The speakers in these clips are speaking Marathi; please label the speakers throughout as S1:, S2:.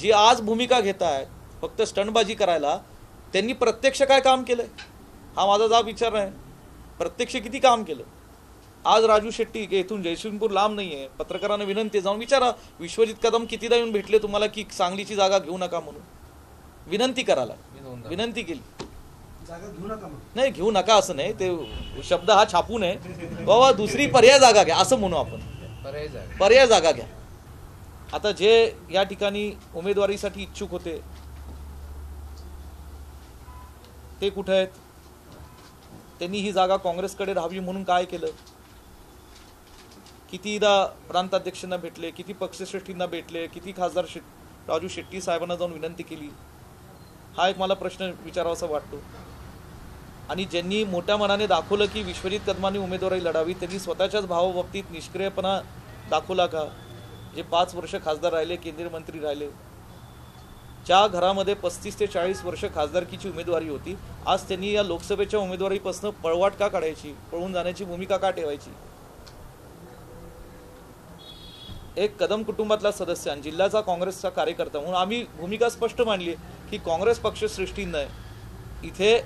S1: जी आज भूमिका घेत आहेत फक्त स्टंटबाजी करायला त्यांनी प्रत्यक्ष काय काम केलंय? हा माझा जाब विचार आहे प्रत्यक्ष किती काम केलं? आज राजू शेट्टी येथून जयसिंगपूर लांब नाही आहे पत्रकारांना विनंती आहे, जाऊन विचारा विश्वजित कदम कितीदा येऊन भेटले तुम्हाला की सांगलीची जागा घेऊ नका म्हणून? विनंती करायला. विनंती केली.
S2: जागा घेऊ नका मग
S1: नाही घेऊ नका असं नाही. ते शब्द हा छापू नये बाबा दुसरी पर्याय जागा घ्या असं म्हणू आपण.
S3: पर्याय जागा.
S1: पर्याय जागा घ्या. आता जे या ठिकाणी उमेदवारीसाठी इच्छुक होते ते कुठे आहेत? त्यांनी ही जागा काँग्रेसकडे राहावी म्हणून काय केलं? कितीदा प्रांताध्यक्षांना भेटले किती पक्षश्रेष्ठींना भेटले किती खासदार शेट राजू शेट्टी साहेबांना जाऊन विनंती केली? हा एक मला प्रश्न विचारावासा वाटतो. आणि ज्यांनी मोठ्या मनाने दाखवलं की विश्वजित कदमांनी उमेदवारी लढावी त्यांनी स्वतःच्याच भावाबाबतीत निष्क्रियपणा दाखवला का? जे पाच वर्ष खासदार राहिले केंद्रीय मंत्री राहिले. ज्या घरामध्ये पस्तीस ते चाळीस वर्ष खासदारकीची उमेदवारी होती. आज त्यांनी या लोकसभेच्या उमेदवारीपासून पळवाट का काढायची पळून जाण्याची भूमिका का ठेवायची? एक कदम कुटुंबातला सदस्य आणि जिल्ह्याचा काँग्रेसचा कार्यकर्ता म्हणून आम्ही भूमिका स्पष्ट मांडली की काँग्रेस पक्ष सृष्टीनं इथे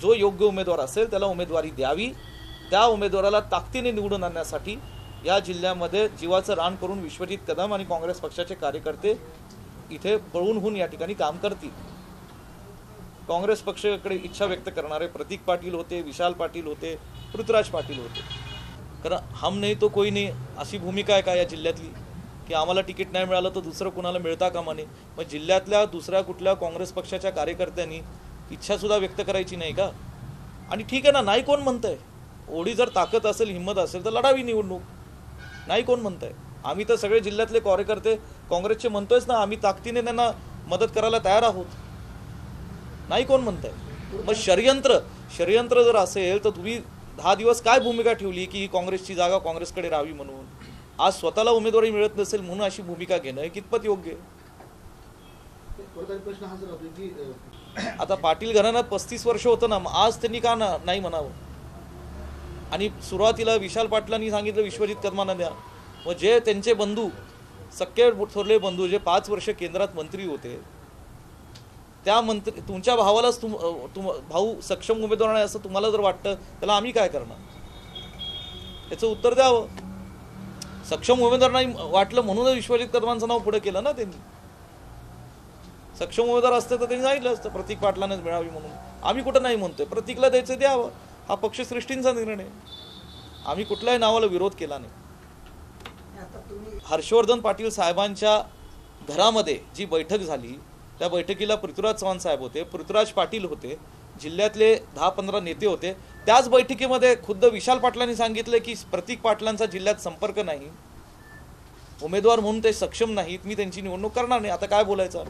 S1: जो योग्य उमेदवार असेल त्याला उमेदवारी द्यावी. त्या उमेदवाराला ताकदीने निवडून आणण्यासाठी या जिल्ह्यामध्ये जीवाचं रान करून विश्वजित कदम आणि काँग्रेस पक्षाचे कार्यकर्ते इथे पळून होऊन या ठिकाणी काम करतील. काँग्रेस पक्षाकडे इच्छा व्यक्त करणारे प्रतीक पाटील होते विशाल पाटील होते पृथ्वीराज पाटील होते. कारण हम नाही तो कोई नाही अशी भूमिका आहे का या जिल्ह्यातली? की आम्हाला तिकीट नाही मिळालं तर दुसरं कुणाला मिळता कामा नये मग जिल्ह्यातल्या दुसऱ्या कुठल्या काँग्रेस पक्षाच्या कार्यकर्त्यांनी इच्छासुद्धा व्यक्त करायची नाही का? आणि ठीक आहे ना नाही कोण म्हणतंय? ओढी जर ताकद असेल हिंमत असेल तर लढावी निवडणूक. नाही कोण म्हणतंय? आम्ही तर सगळे जिल्ह्यातले कार्यकर्ते काँग्रेसचे म्हणतोयच ना आम्ही ताकदीने त्यांना मदत करायला तयार आहोत. नाही कोण म्हणतंय? मग षडयंत्र षडयंत्र जर असेल तर तुम्ही दहा दिवस काय भूमिका ठेवली की ही काँग्रेसची जागा काँग्रेसकडे राहावी म्हणून? आज स्वतःला उमेदवारी मिळत नसेल म्हणून अशी भूमिका घेणं हे कितपत योग्य आहे? आता पाटील घराण्यात पस्तीस वर्ष होतं ना मग आज त्यांनी का ना नाही म्हणावं? आणि सुरुवातीला विशाल पाटलांनी सांगितलं विश्वजित कदमांना द्या. व जे त्यांचे बंधू सख्खे थोरले बंधू जे पाच वर्ष केंद्रात मंत्री होते त्या मंत्री तुमच्या भावालाच तुम तुम भाऊ सक्षम उमेदवार आहे असं तुम्हाला जर वाटतं त्याला आम्ही काय करणार? याचं उत्तर द्यावं. सक्षम उमेदवार नाही वाटलं म्हणूनच विश्वजित कदमांचं नाव पुढे केलं ना त्यांनी. सक्षम उमेदवार असते तर त्यांनी सांगितलं असतं प्रतीक पाटलानेच मिळावी म्हणून. आम्ही कुठं नाही म्हणतोय प्रतीकला द्यायचं द्यावं. हा पक्षश्रेष्ठींचा निर्णय आम्ही कुठल्याही नावाला विरोध केला नाही. हर्षवर्धन पाटील साहेबांच्या घरामध्ये जी बैठक झाली त्या बैठकीला पृथ्वीराज चव्हाण साहेब होते पृथ्वीराज पाटील होते जिल्ह्यातले दहा पंधरा नेते होते. त्याच बैठकीमध्ये खुद्द विशाल पाटलांनी सांगितलं की प्रतीक पाटलांचा जिल्ह्यात संपर्क नाही. उमेदवार म्हणून ते सक्षम नाहीत. मी त्यांची निवडणूक करणार नाही. आता काय बोलायचं?